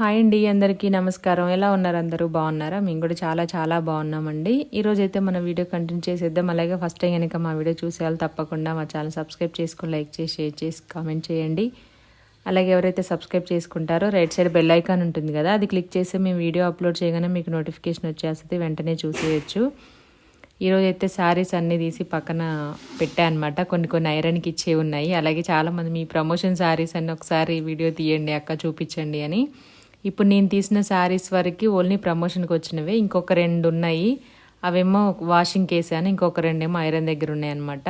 Hi అండి అందరికీ నమస్కారం. ఎలా ఉన్నారు అందరూ? బాగున్నారా? మేము కూడా చాలా చాలా బాగున్నామండి. ఈరోజు అయితే మన వీడియో కంటిన్యూ చేసేద్దాం. అలాగే ఫస్ట్ టైం కనుక మా వీడియో చూసేయాలి తప్పకుండా మా ఛానల్ సబ్స్క్రైబ్ చేసుకుని లైక్ చేసి షేర్ చేసి కామెంట్ చేయండి. అలాగే ఎవరైతే సబ్స్క్రైబ్ చేసుకుంటారో రైట్ సైడ్ బెల్ ఐకాన్ ఉంటుంది కదా అది క్లిక్ చేస్తే మేము వీడియో అప్లోడ్ చేయగానే మీకు నోటిఫికేషన్ వచ్చేస్తుంది వెంటనే చూసేయచ్చు. ఈరోజు అయితే శారీస్ అన్నీ తీసి పక్కన పెట్టా అనమాట కొన్ని కొన్ని ఐరన్కి ఇచ్చే ఉన్నాయి. అలాగే చాలామంది మీ ప్రమోషన్ శారీస్ అన్ని ఒకసారి వీడియో తీయండి అక్క చూపించండి అని. ఇప్పుడు నేను తీసిన శారీస్ వరకు ఓన్లీ ప్రమోషన్కి వచ్చినవే. ఇంకొక రెండు ఉన్నాయి. అవేమో వాషింగ్ కేసాను ఇంకొక రెండేమో ఐరన్ దగ్గర ఉన్నాయన్నమాట.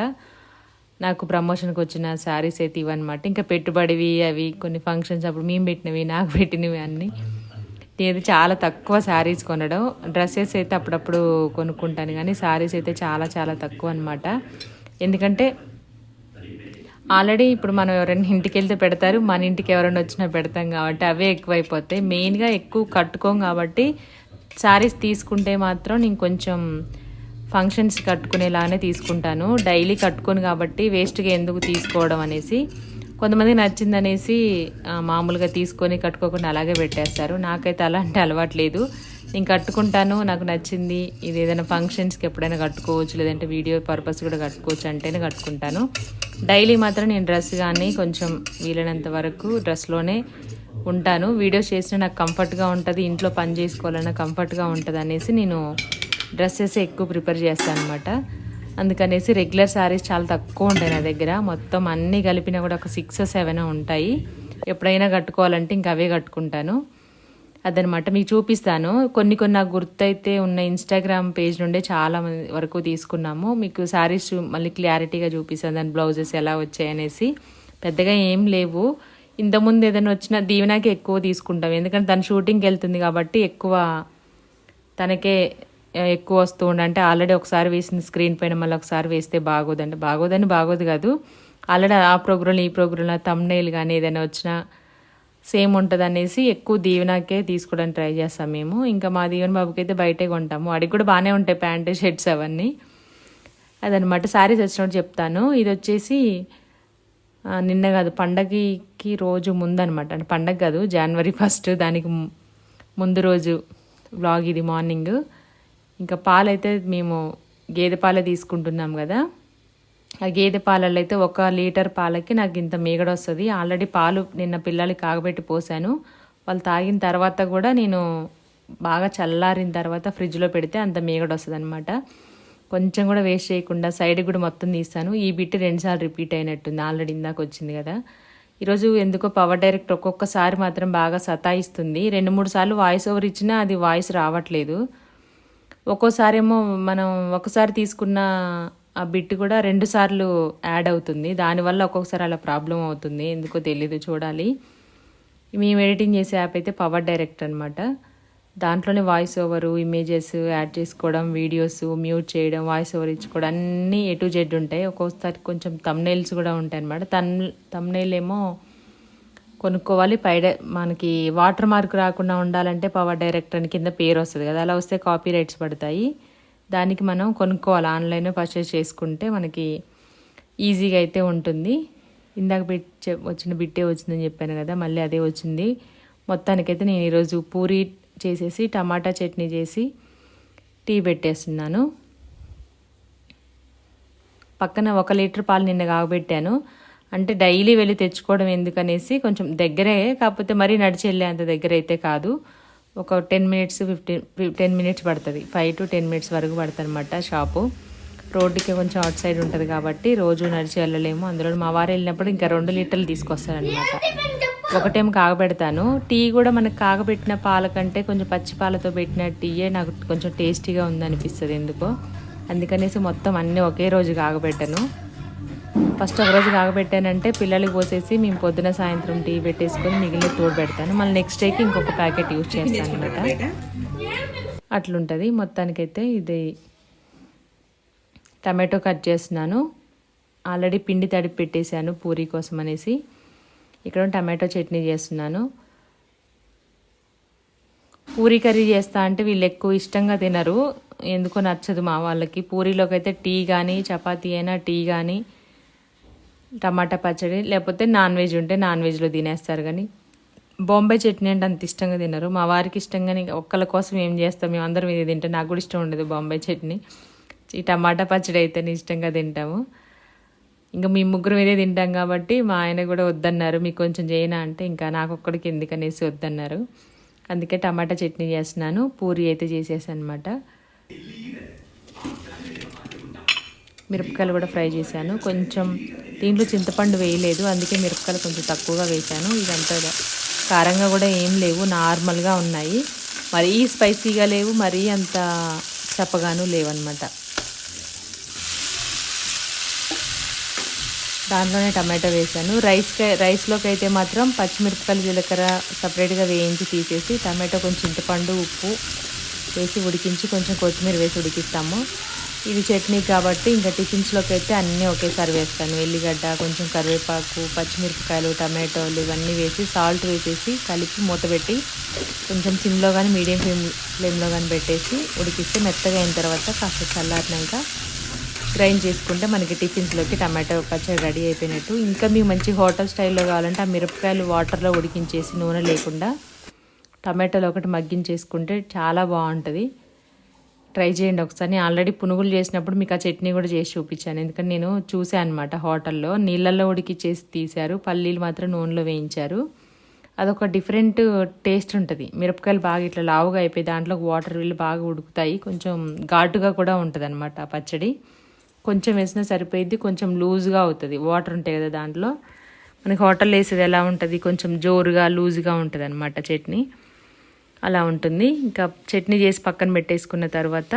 నాకు ప్రమోషన్కి వచ్చిన శారీస్ అయితే ఇవన్నమాట. ఇంకా పెట్టుబడివి అవి కొన్ని ఫంక్షన్స్ అప్పుడు మేము పెట్టినవి నాకు పెట్టినవి అన్నీ. నేను చాలా తక్కువ శారీస్ కొనడం. డ్రెస్సెస్ అయితే అప్పుడప్పుడు కొనుక్కుంటాను కానీ శారీస్ అయితే చాలా చాలా తక్కువ అనమాట ఎందుకంటే ఆల్రెడీ ఇప్పుడు మనం ఎవరైనా ఇంటికి వెళ్తే పెడతారు మన ఇంటికి ఎవరైనా వచ్చినా పెడతాం కాబట్టి అవే ఎక్కువైపోతాయి. మెయిన్గా ఎక్కువ కట్టుకోం కాబట్టి శారీస్ తీసుకుంటే మాత్రం నేను కొంచెం ఫంక్షన్స్ కట్టుకునేలానే తీసుకుంటాను. డైలీ కట్టుకోను కాబట్టి వేస్ట్గా ఎందుకు తీసుకోవడం అనేసి కొంతమంది నచ్చిందనేసి మామూలుగా తీసుకొని కట్టుకోకుండా అలాగే పెట్టేస్తారు. నాకైతే అలాంటి అలవాటు లేదు. నేను కట్టుకుంటాను నాకు నచ్చింది. ఇది ఏదైనా ఫంక్షన్స్కి ఎప్పుడైనా కట్టుకోవచ్చు లేదంటే వీడియో పర్పస్ కూడా కట్టుకోవచ్చు అంటేనే కట్టుకుంటాను. డైలీ మాత్రం నేను డ్రెస్ కానీ కొంచెం వీలైనంత వరకు డ్రెస్లోనే ఉంటాను. వీడియోస్ చేసినా నాకు కంఫర్ట్గా ఉంటుంది ఇంట్లో పని చేసుకోవాలన్నా కంఫర్ట్గా ఉంటుంది అనేసి నేను డ్రెస్సెస్ ఎక్కువ ప్రిపేర్ చేస్తాను అనమాట అందుకనేసి రెగ్యులర్ శారీస్ చాలా తక్కువ ఉంటాయి నా దగ్గర. మొత్తం అన్నీ కలిపినా కూడా ఒక సిక్స్ సెవెన్ ఉంటాయి. ఎప్పుడైనా కట్టుకోవాలంటే ఇంకా అవే కట్టుకుంటాను. అదనమాట. మీకు చూపిస్తాను. కొన్ని కొన్ని నాకు గుర్తయితే ఉన్న ఇన్స్టాగ్రామ్ పేజ్ నుండే చాలా మంది వరకు తీసుకున్నాము. మీకు శారీస్ మళ్ళీ క్లారిటీగా చూపిస్తాను. దాని బ్లౌజెస్ ఎలా వచ్చాయనేసి పెద్దగా ఏం లేవు. ఇంతకుముందు ఏదైనా వచ్చిన దీవెనాకి ఎక్కువ తీసుకుంటాం. ఎందుకంటే తను షూటింగ్కి వెళ్తుంది కాబట్టి ఎక్కువ తనకే ఎక్కువ వస్తూ ఉండంటే అంటే ఆల్రెడీ ఒకసారి వేసింది స్క్రీన్ పైన మళ్ళీ ఒకసారి వేస్తే బాగోదండి బాగోదని బాగోదు కాదు. ఆల్రెడీ ఆ ప్రోగ్రాంలో ఈ ప్రోగ్రాంలో తమ్నైల్ కానీ ఏదైనా వచ్చినా సేమ్ ఉంటుంది అనేసి ఎక్కువ దీవెనకే తీసుకోవడానికి ట్రై చేస్తాం మేము. ఇంకా మా దీవెన బాబుకి అయితే బయటే కొంటాము. వాడికి కూడా బాగానే ఉంటాయి ప్యాంటు షర్ట్స్ అవన్నీ. అదనమాట శారీస్ వచ్చినట్టు చెప్తాను. ఇది వచ్చేసి నిన్న కాదు పండగకి రోజు ముందు అనమాట అంటే పండగ కాదు జనవరి ఫస్ట్ దానికి ముందు రోజు బ్లాగ్ ఇది మార్నింగ్. ఇంకా పాలైతే మేము గేదె పాలే తీసుకుంటున్నాం కదా. గేదె పాలల్లో అయితే ఒక లీటర్ పాలకి నాకు ఇంత మీగడ వస్తుంది ఆల్రెడీ పాలు నిన్న పిల్లలకి కాగబెట్టి పోసాను. వాళ్ళు తాగిన తర్వాత కూడా నేను బాగా చల్లారిన తర్వాత ఫ్రిడ్జ్లో పెడితే అంత మీగడ వస్తుంది అనమాట కొంచెం కూడా వేస్ట్ చేయకుండా సైడ్ కూడా మొత్తం తీస్తాను. ఈ బిట్ రెండుసార్లు రిపీట్ అయినట్టుంది. ఆల్రెడీ ఇందాక వచ్చింది కదా. ఈరోజు ఎందుకో పవర్ డైరెక్ట్ ఒక్కొక్కసారి మాత్రం బాగా సతాయిస్తుంది. రెండు మూడు సార్లు వాయిస్ ఓవర్ ఇచ్చినా అది వాయిస్ రావట్లేదు. ఒక్కోసారి ఏమో మనం ఒకసారి తీసుకున్న ఆ బిట్ కూడా రెండు సార్లు యాడ్ అవుతుంది. దానివల్ల ఒక్కొక్కసారి అలా ప్రాబ్లం అవుతుంది. ఎందుకో తెలీదు చూడాలి. మేము ఎడిటింగ్ చేసే యాప్ అయితే పవర్ డైరెక్ట్ అనమాట దాంట్లోనే వాయిస్ ఓవరు ఇమేజెస్ యాడ్ చేసుకోవడం వీడియోస్ మ్యూట్ చేయడం వాయిస్ ఓవర్ ఇచ్చుకోవడం అన్నీ ఏ జెడ్ ఉంటాయి. ఒక్కొక్కసారి కొంచెం తమ్నైల్స్ కూడా ఉంటాయి అనమాట తమ్ తమ్నైల్ ఏమో కొనుక్కోవాలి. పై మనకి వాటర్ మార్క్ రాకుండా ఉండాలంటే పవర్ డైరెక్టర్ అని కింద పేరు వస్తుంది కదా. అలా వస్తే కాపీ రైట్స్ పడతాయి. దానికి మనం కొనుక్కోవాలి. ఆన్లైన్లో పర్చేస్ చేసుకుంటే మనకి ఈజీగా అయితే ఉంటుంది. ఇందాక బిట్ వచ్చిన బిట్టే వచ్చిందని చెప్పాను కదా మళ్ళీ అదే వచ్చింది. మొత్తానికైతే నేను ఈరోజు పూరి చేసేసి టమాటా చట్నీ చేసి టీ పెట్టేస్తున్నాను. పక్కన ఒక లీటర్ పాలు నిన్న కాగబెట్టాను. అంటే డైలీ వెళ్ళి తెచ్చుకోవడం ఎందుకనేసి కొంచెం దగ్గరే కాకపోతే మరీ నడిచి వెళ్ళే అంత దగ్గర అయితే కాదు. ఒక ten minutes fifteen ten minutes పడుతుంది. ఫైవ్ టు టెన్ మినిట్స్ వరకు పడుతుంది అనమాట షాపు. రోడ్డుకి కొంచెం అవుట్ సైడ్ ఉంటుంది కాబట్టి రోజు నడిచి వెళ్ళలేము. అందులో మా వారు వెళ్ళినప్పుడు ఇంకా రెండు లీటర్లు తీసుకొస్తారనమాట ఒకటేమో కాగబెడతాను. టీ కూడా మనకు కాగబెట్టిన పాల కంటే కొంచెం పచ్చి పాలతో పెట్టిన టీయే నాకు కొంచెం టేస్టీగా ఉందనిపిస్తుంది ఎందుకో. అందుకనేసి మొత్తం అన్నీ ఒకే రోజు కాగబెట్టను. ఫస్ట్ ఒక రోజు కాగబెట్టానంటే పిల్లలకి పోసేసి మేము పొద్దున సాయంత్రం టీ పెట్టేసుకొని మిగిలిన తోడు పెడతాను. మళ్ళీ నెక్స్ట్ డేకి ఇంకొక ప్యాకెట్ యూజ్ చేస్తాను అనమాట అట్లుంటుంది. మొత్తానికైతే ఇది టమాటో కట్ చేస్తున్నాను. ఆల్రెడీ పిండి తడిపి పెట్టేశాను పూరీ కోసం అనేసి. ఇక్కడ టమాటో చట్నీ చేస్తున్నాను. పూరీ కర్రీ చేస్తా అంటే వీళ్ళు ఎక్కువ ఇష్టంగా తినరు. ఎందుకో నచ్చదు మా వాళ్ళకి. పూరీలోకి అయితే టీ కానీ చపాతీ అయినా టీ కానీ టమాటా పచ్చడి లేకపోతే నాన్ వెజ్ ఉంటే నాన్ వెజ్లో తినేస్తారు కానీ బాంబే చట్నీ అంటే అంత ఇష్టంగా తినరు. మా వారికి ఇష్టంగానే ఒక్కళ్ళ కోసం ఏం చేస్తాం? మేము అందరం ఇది తింటాం నాకు కూడా ఇష్టం ఉండదు బాంబే చట్నీ. ఈ టమాటా పచ్చడి అయితేనే ఇష్టంగా తింటాము. ఇంకా మీ ముగ్గురు ఇదే తింటాం కాబట్టి మా ఆయన కూడా వద్దన్నారు మీకు కొంచెం చేయనా? అంటే ఇంకా నాకు ఒక్కడికి ఎందుకనేసి వద్దన్నారు. అందుకే టమాటా చట్నీ చేస్తున్నాను. పూరి అయితే చేసేసాను అనమాట మిరపకాయలు కూడా ఫ్రై చేశాను. కొంచెం దీంట్లో చింతపండు వేయలేదు. అందుకే మిరపకాయలు కొంచెం తక్కువగా వేశాను. ఇదంతా కారంగా కూడా ఏం లేవు. నార్మల్గా ఉన్నాయి. మరీ స్పైసీగా లేవు మరీ అంత చప్పగాను లేవన్నమాట. దాంట్లోనే టమాటో వేసాను రైస్ రైస్లోకి అయితే మాత్రం పచ్చిమిరపకాయలు జీలకర్ర సపరేట్గా వేయించి తీసేసి టమాటో కొంచెం చింతపండు ఉప్పు వేసి ఉడికించి కొంచెం కొత్తిమీర వేసి ఉడికిస్తాము. ఇది చట్నీ కాబట్టి ఇంకా టిఫిన్స్లోకి అయితే అన్నీ ఒకేసారి వేస్తాను. ఎల్లిగడ్డ కొంచెం కరివేపాకు పచ్చిమిరపకాయలు టమాటోలు ఇవన్నీ వేసి సాల్ట్ వేసేసి కలిపి మూత పెట్టి కొంచెం సిమ్లో కానీ మీడియం ఫ్లేమ్ ఫ్లేమ్లో కానీ పెట్టేసి ఉడికిస్తే మెత్తగా అయిన తర్వాత కాస్త చల్లారినాక గ్రైండ్ చేసుకుంటే మనకి టిఫిన్స్లోకి టమాటో పచ్చడి రెడీ అయిపోయినట్టు. ఇంకా మీకు మంచి హోటల్ స్టైల్లో కావాలంటే ఆ మిరపకాయలు వాటర్లో ఉడికించేసి నూనె లేకుండా టమాటోలు ఒకటి మగ్గించేసుకుంటే చాలా బాగుంటుంది. ట్రై చేయండి ఒకసారి. నేను ఆల్రెడీ పునుగులు చేసినప్పుడు మీకు ఆ చట్నీ కూడా చేసి చూపించాను. ఎందుకంటే నేను చూసాను అనమాట హోటల్లో. నీళ్ళల్లో ఉడికిచ్చేసి తీశారు. పల్లీలు మాత్రం నూనెలో వేయించారు. అదొక డిఫరెంట్ టేస్ట్ ఉంటుంది. మిరపకాయలు బాగా ఇట్లా లావుగా అయిపోయి దాంట్లో వాటర్ వీళ్ళు బాగా ఉడుకుతాయి. కొంచెం ఘాటుగా కూడా ఉంటుంది అనమాట ఆ పచ్చడి. కొంచెం వేసినా సరిపోయిద్ది. కొంచెం లూజ్గా అవుతుంది. వాటర్ ఉంటాయి కదా దాంట్లో. మనకి హోటల్ వేసేది ఎలా ఉంటుంది? కొంచెం జోరుగా లూజ్గా ఉంటుంది అనమాట చట్నీ. అలా ఉంటుంది. ఇంకా చట్నీ చేసి పక్కన పెట్టేసుకున్న తర్వాత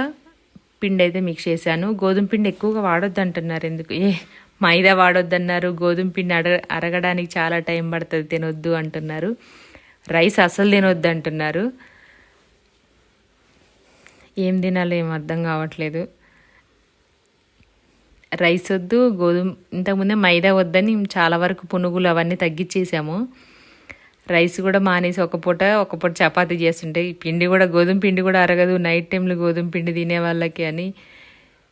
పిండి అయితే మిక్స్ చేశాను. గోధుమ పిండి ఎక్కువగా వాడొద్దు అంటున్నారు ఎందుకు? ఏ మైదా వాడొద్దన్నారు. గోధుమ పిండి అడ అరగడానికి చాలా టైం పడుతుంది తినొద్దు అంటున్నారు. రైస్ అసలు తినొద్దు అంటున్నారు ఏం తినాలో ఏం అర్థం కావట్లేదు. రైస్ వద్దు గోధుమ ఇంతకుముందే మైదా వద్దని చాలా వరకు పునుగులు అవన్నీ తగ్గించేసాము రైస్ కూడా మానేసి ఒక పూట ఒక పూట చపాతీ చేస్తుంటే పిండి కూడా గోధుమ పిండి కూడా అరగదు. నైట్ టైంలో గోధుమ పిండి తినే వాళ్ళకి అని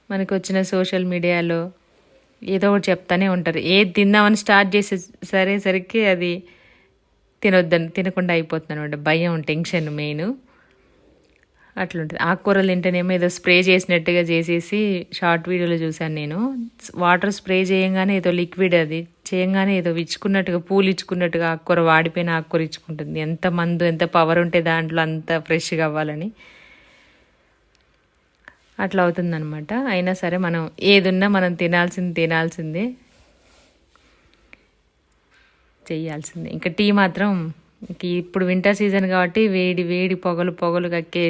మనకు వచ్చిన సోషల్ మీడియాలో ఏదో ఒకటి చెప్తానే ఉంటారు. ఏది తిందామని స్టార్ట్ చేసే సరేసరికి అది తినొద్దని తినకుండా అయిపోతుంది అనమాట భయం టెన్షన్ మెయిన్ అట్లుంటుంది. ఆకుకూరలు తింటేనేమో ఏదో స్ప్రే చేసినట్టుగా చేసేసి షార్ట్ వీడియోలో చూశాను నేను. వాటర్ స్ప్రే చేయంగానే ఏదో లిక్విడ్ అది చేయంగానే ఏదో ఇచ్చుకున్నట్టుగా పూలు ఇచ్చుకున్నట్టుగా ఆకుకూర వాడిపోయిన ఆకుకూర ఇచ్చుకుంటుంది. ఎంత మందు ఎంత పవర్ ఉంటే దాంట్లో అంత ఫ్రెష్గా అవ్వాలని. అట్లా అవుతుందన్నమాట. అయినా సరే మనం ఏదున్నా మనం తినాల్సింది తినాల్సిందే. చేయాల్సిందే ఇంకా టీ మాత్రం ఇప్పుడు వింటర్ సీజన్ కాబట్టి వేడి వేడి పొగలు పొగలు కక్కే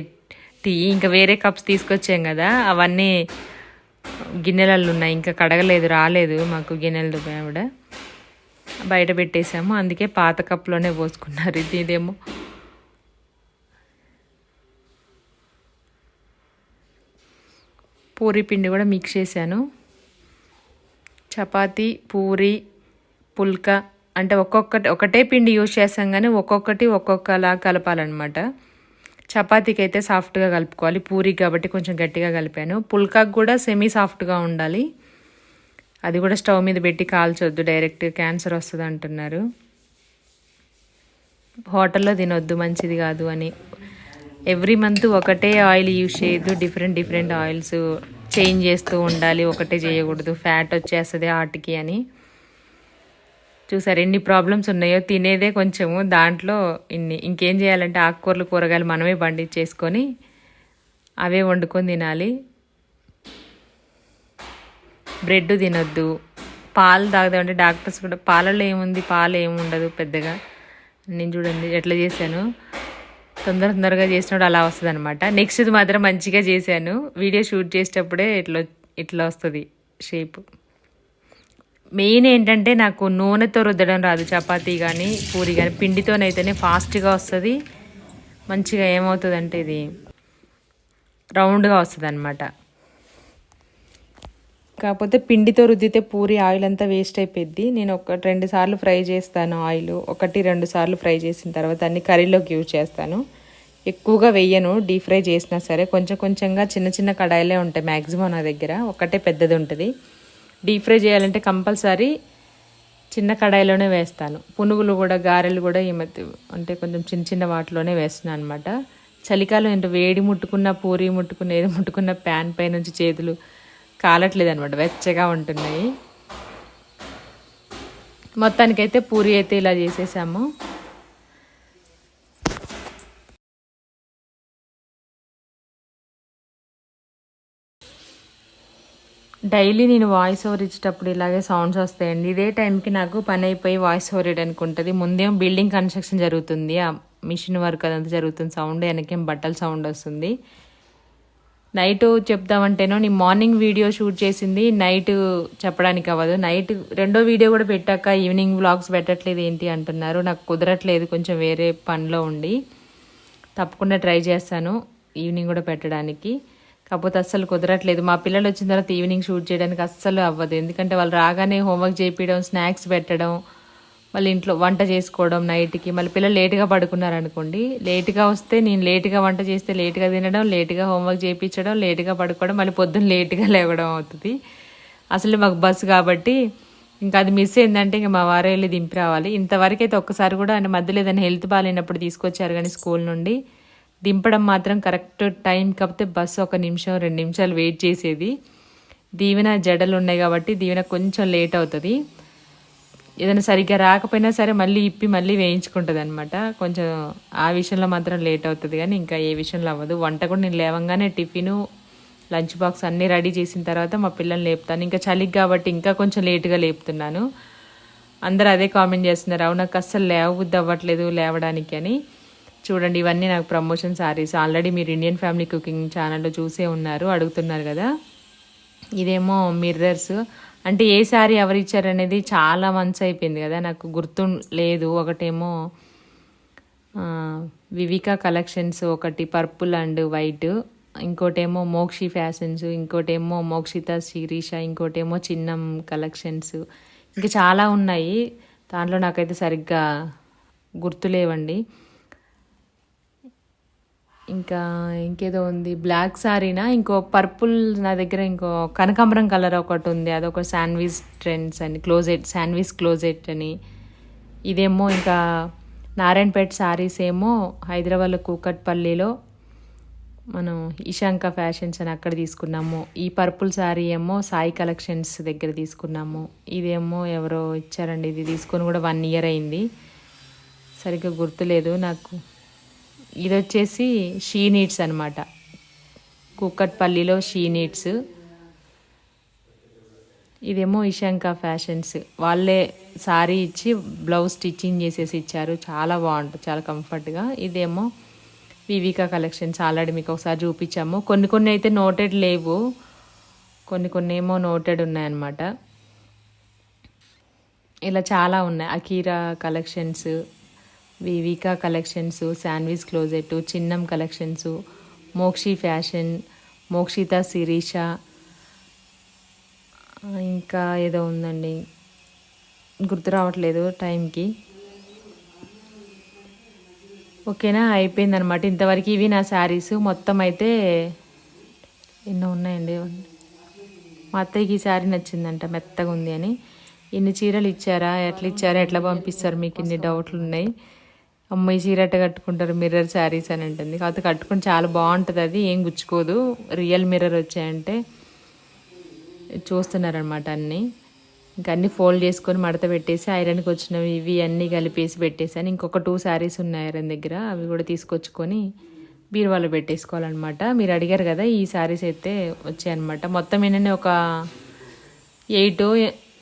టీ ఇంకా వేరే కప్స్ తీసుకొచ్చాం కదా అవన్నీ గిన్నెలలో ఉన్నాయి. ఇంకా కడగలేదు రాలేదు మాకు గిన్నెలు ఆవిడ. బయట పెట్టేసాము అందుకే పాత కప్లోనే పోసుకున్నారు. ఇది ఇదేమో. పూరి పిండి కూడా మిక్స్ చేశాను. చపాతి పూరి పుల్క అంటే ఒక్కొక్కటి ఒకటే పిండి యూజ్ చేస్తాం కానీ ఒక్కొక్కటి ఒక్కొక్కలా కలపాలన్నమాట. చపాతీకి అయితే సాఫ్ట్గా కలుపుకోవాలి. పూరి కాబట్టి కొంచెం గట్టిగా కలిపాను. పుల్కాకు కూడా సెమీ సాఫ్ట్గా ఉండాలి. అది కూడా స్టవ్ మీద పెట్టి కాల్చొద్దు. డైరెక్ట్ క్యాన్సర్ వస్తుంది అంటున్నారు. హోటల్లో తినొద్దు మంచిది కాదు అని. ఎవ్రీ మంత్ ఒకటే ఆయిల్ యూజ్ చేయొద్దు. డిఫరెంట్ డిఫరెంట్ ఆయిల్స్ చేంజ్ చేస్తూ ఉండాలి. ఒకటే చేయకూడదు. ఫ్యాట్ వచ్చేస్తుంది ఆటికి అని. చూసారు ఎన్ని ప్రాబ్లమ్స్ ఉన్నాయో తినేదే కొంచెము దాంట్లో ఇన్ని. ఇంకేం చేయాలంటే ఆకుకూరలు కూరగాయలు మనమే పండించేసుకొని అవే వండుకొని తినాలి. బ్రెడ్ తినొద్దు. పాలు తాగుదామంటే డాక్టర్స్ కూడా పాలలో ఏముంది? పాలు ఏముండదు పెద్దగా. నేను చూడండి ఎట్లా చేశాను? తొందర తొందరగా చేసినప్పుడు అలా వస్తుంది అనమాట నెక్స్ట్ మాత్రం మంచిగా చేశాను. వీడియో షూట్ చేసేటప్పుడే ఇట్లా ఇట్లా వస్తుంది షేప్ మెయిన్ ఏంటంటే నాకు నూనెతో రుద్దడం రాదు. చపాతీ కానీ పూరి కానీ పిండితోనైతేనే ఫాస్ట్గా వస్తుంది. మంచిగా ఏమవుతుందంటే ఇది రౌండ్గా వస్తుంది అనమాట కాకపోతే పిండితో రుద్దితే పూరి ఆయిల్ అంతా వేస్ట్ అయిపోద్ది నేను ఒక రెండు సార్లు ఫ్రై చేస్తాను ఆయిల్. ఒకటి రెండు సార్లు ఫ్రై చేసిన తర్వాత అన్ని కర్రీలోకి యూజ్ చేస్తాను. ఎక్కువగా వెయ్యను డీప్ ఫ్రై చేసినా సరే. కొంచెం కొంచెంగా చిన్న చిన్న కడాయిలే ఉంటాయి మ్యాక్సిమం నా దగ్గర. ఒకటే పెద్దది ఉంటుంది. డీప్ ఫ్రై చేయాలంటే కంపల్సరీ చిన్న కడాయిలోనే వేస్తాను. పునుగులు కూడా గారెలు కూడా ఈ మధ్య అంటే కొంచెం చిన్న చిన్న వాటిలోనే వేస్తున్నాను అనమాట చలికాలం ఏంటో వేడి ముట్టుకున్న పూరి ముట్టుకున్న ఏది ముట్టుకున్న ప్యాన్ పై నుంచి చేతులు కాలట్లేదు అనమాట వెచ్చగా ఉంటున్నాయి. మొత్తానికైతే పూరి అయితే ఇలా చేసేసాము. డైలీ నేను వాయిస్ ఓవర్ ఇచ్చేటప్పుడు ఇలాగే సౌండ్స్ వస్తాయండి. ఇదే టైంకి నాకు పని అయిపోయి వాయిస్ ఓవర్ వేయడానికి ఉంటుంది ముందేమో బిల్డింగ్ కన్స్ట్రక్షన్ జరుగుతుంది. ఆ మిషన్ వర్క్ అదంతా జరుగుతుంది. సౌండ్ వెనకేం బట్టల సౌండ్ వస్తుంది. నైట్ చెప్దామంటేనో నేను మార్నింగ్ వీడియో షూట్ చేసింది నైట్ చెప్పడానికి అవ్వదు. నైట్ రెండో వీడియో కూడా పెట్టాక ఈవినింగ్ బ్లాగ్స్ పెట్టట్లేదు ఏంటి అంటున్నారు. నాకు కుదరట్లేదు కొంచెం వేరే పనిలో ఉండి. తప్పకుండా ట్రై చేస్తాను ఈవినింగ్ కూడా పెట్టడానికి. కాకపోతే అస్సలు కుదరట్లేదు. మా పిల్లలు వచ్చిన తర్వాత ఈవినింగ్ షూట్ చేయడానికి అస్సలు అవ్వదు. ఎందుకంటే వాళ్ళు రాగానే హోంవర్క్ చేయించడం స్నాక్స్ పెట్టడం మళ్ళీ ఇంట్లో వంట చేసుకోవడం నైట్కి మళ్ళీ పిల్లలు లేటుగా పడుకున్నారు అనుకోండి లేట్గా వస్తే నేను లేటుగా వంట చేస్తే లేటుగా తినడం లేట్గా హోంవర్క్ చేయించడం లేటుగా పడుకోవడం మళ్ళీ పొద్దున్న లేటుగా లేవడం అవుతుంది. అసలు మాకు బస్సు కాబట్టి ఇంకా అది మిస్ అయిందంటే ఇంకా మా వారే వెళ్ళి దింపి రావాలి. ఇంతవరకు అయితే ఒక్కసారి కూడా ఆయన మధ్యలో ఏదైనా హెల్త్ బాగాలేనప్పుడు తీసుకొచ్చారు కానీ స్కూల్ నుండి. దింపడం మాత్రం కరెక్ట్ టైం కాకపోతే బస్సు ఒక నిమిషం రెండు నిమిషాలు వెయిట్ చేసేది. దీవెన జడలు ఉన్నాయి కాబట్టి దీవెన కొంచెం లేట్ అవుతుంది. ఏదైనా సరిగ్గా రాకపోయినా సరే మళ్ళీ ఇప్పి మళ్ళీ వేయించుకుంటుంది అనమాట కొంచెం ఆ విషయంలో మాత్రం లేట్ అవుతుంది కానీ ఇంకా ఏ విషయంలో అవ్వదు. వంట కూడా నేను లేవంగానే టిఫిను లంచ్ బాక్స్ అన్నీ రెడీ చేసిన తర్వాత మా పిల్లల్ని లేపుతాను. ఇంకా చలికి కాబట్టి ఇంకా కొంచెం లేట్గా లేపుతున్నాను. అందరూ అదే కామెంట్ చేస్తున్నారు. అవును నాకు అస్సలు లేవబుద్ధి అవ్వట్లేదు లేవడానికి అని. చూడండి ఇవన్నీ నాకు ప్రమోషన్ శారీస్ ఆల్రెడీ మీరు ఇండియన్ ఫ్యామిలీ కుకింగ్ ఛానల్లో చూసే ఉన్నారు అడుగుతున్నారు కదా. ఇదేమో మిర్రర్స్ అంటే ఏ శారీ ఎవరు ఇచ్చారనేది చాలా మంత్స్ అయిపోయింది కదా నాకు గుర్తు లేదు. ఒకటేమో వివికా కలెక్షన్స్ ఒకటి పర్పుల్ అండ్ వైట్ ఇంకోటేమో మోక్షి ఫ్యాషన్స్ ఇంకోటేమో మోక్షిత శిరీష ఇంకోటేమో చిన్నం కలెక్షన్స్ ఇంకా చాలా ఉన్నాయి. దాంట్లో నాకైతే సరిగ్గా గుర్తులేవండి. ఇంకా ఇంకేదో ఉంది. బ్లాక్ సారీనా ఇంకో పర్పుల్ నా దగ్గర ఇంకో కనకాంబరం కలర్ ఒకటి ఉంది. అదొక శాండ్విచ్ ట్రెండ్స్ అని క్లోజెట్ శాండ్విచ్ క్లోజెట్ అని. ఇదేమో ఇంకా నారాయణపేట సారీస్ ఏమో హైదరాబాద్లో కూకట్పల్లిలో మనం ఇషాంక ఫ్యాషన్స్ అని అక్కడ తీసుకున్నాము. ఈ పర్పుల్ శారీ ఏమో సాయి కలెక్షన్స్ దగ్గర తీసుకున్నాము. ఇదేమో ఎవరో ఇచ్చారండి. ఇది తీసుకొని కూడా వన్ ఇయర్ అయింది. సరిగ్గా గుర్తులేదు నాకు. ఇది వచ్చేసి షీ నీడ్స్ అనమాట కూకట్పల్లిలో షీ నీడ్స్. ఇదేమో ఇషంక ఫ్యాషన్స్. వాళ్ళే సారీ ఇచ్చి బ్లౌజ్ స్టిచ్చింగ్ చేసేసి ఇచ్చారు. చాలా బాగుంటుంది చాలా కంఫర్ట్గా. ఇదేమో వివికా కలెక్షన్స్. ఆల్రెడీ మీకు ఒకసారి చూపించాము. కొన్ని కొన్ని అయితే నోటెడ్ లేవు. కొన్ని కొన్ని ఏమో నోటెడ్ ఉన్నాయన్నమాట. ఇలా చాలా ఉన్నాయి. Akira collections. Vivika collections sandwich closet Chinnam collections Mokshi fashion Mokshita Sirisha ఇంకా ఏదో ఉందండి. గుర్తు రావట్లేదు టైంకి. ఓకేనా? అయిపోయిందనమాట ఇంతవరకు ఇవి నా శారీస్. మొత్తం అయితే ఎన్నో ఉన్నాయండి. మా అత్తయ్యకి ఈ శారీ నచ్చిందంట మెత్తగా ఉంది అని. ఇన్ని చీరలు ఇచ్చారా? ఎట్లా ఇచ్చారా? ఎట్లా పంపిస్తారు? మీకు ఇన్ని డౌట్లు ఉన్నాయి. అమ్మాయి చీర కట్టుకుంటారు? మిర్రర్ శారీస్ అని ఉంటుంది. కాకపోతే కట్టుకుని చాలా బాగుంటుంది అది. ఏం గుచ్చుకోదు. రియల్ మిర్రర్ వచ్చాయంటే చూస్తున్నారనమాట అన్నీ. ఇంకా అన్నీ ఫోల్డ్ చేసుకొని మడత పెట్టేసి ఐరన్కి వచ్చినవి ఇవి అన్నీ కలిపేసి పెట్టేసాను ఇంకొక టూ శారీస్ ఉన్నాయి ఐరన్ దగ్గర. అవి కూడా తీసుకొచ్చుకొని బీరువాలో పెట్టేసుకోవాలన్నమాట. మీరు అడిగారు కదా ఈ శారీస్ అయితే వచ్చాయన్నమాట. మొత్తం ఏంటంటే ఒక ఎయిట్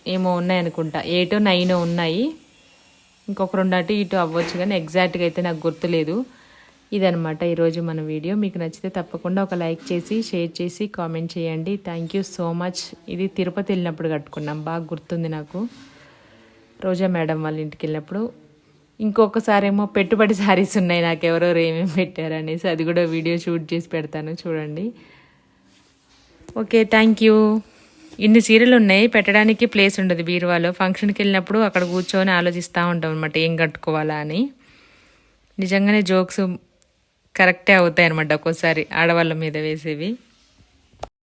ఏమో ఉన్నాయి అనుకుంటా. ఎయిట్ నైన్ ఉన్నాయి. ఇంకొక రెండు అటు ఇటు అవ్వచ్చు కానీ ఎగ్జాక్ట్గా అయితే నాకు గుర్తులేదు. ఇదనమాట ఈరోజు మన వీడియో. మీకు నచ్చితే తప్పకుండా ఒక లైక్ చేసి షేర్ చేసి కామెంట్ చేయండి. థ్యాంక్ యూ సో మచ్ ఇది తిరుపతి వెళ్ళినప్పుడు కట్టుకున్నాం. బాగా గుర్తుంది నాకు. రోజా మేడం వాళ్ళ ఇంటికి వెళ్ళినప్పుడు. ఇంకొకసారి ఏమో పెట్టుబడి శారీస్ ఉన్నాయి నాకు ఏమేమి పెట్టారనేసి అది కూడా వీడియో షూట్ చేసి పెడతాను చూడండి. ఓకే థ్యాంక్ యూ ఇన్ని సీరలు ఉన్నాయి పెట్టడానికి ప్లేస్ ఉండదు బీరువాలో. ఫంక్షన్కి వెళ్ళినప్పుడు అక్కడ కూర్చొని ఆలోచిస్తూ ఉంటాం అనమాట ఏం కట్టుకోవాలా అని. నిజంగానే జోక్స్ కరెక్టే అవుతాయి అనమాట ఒక్కోసారి ఆడవాళ్ళ మీద వేసేవి.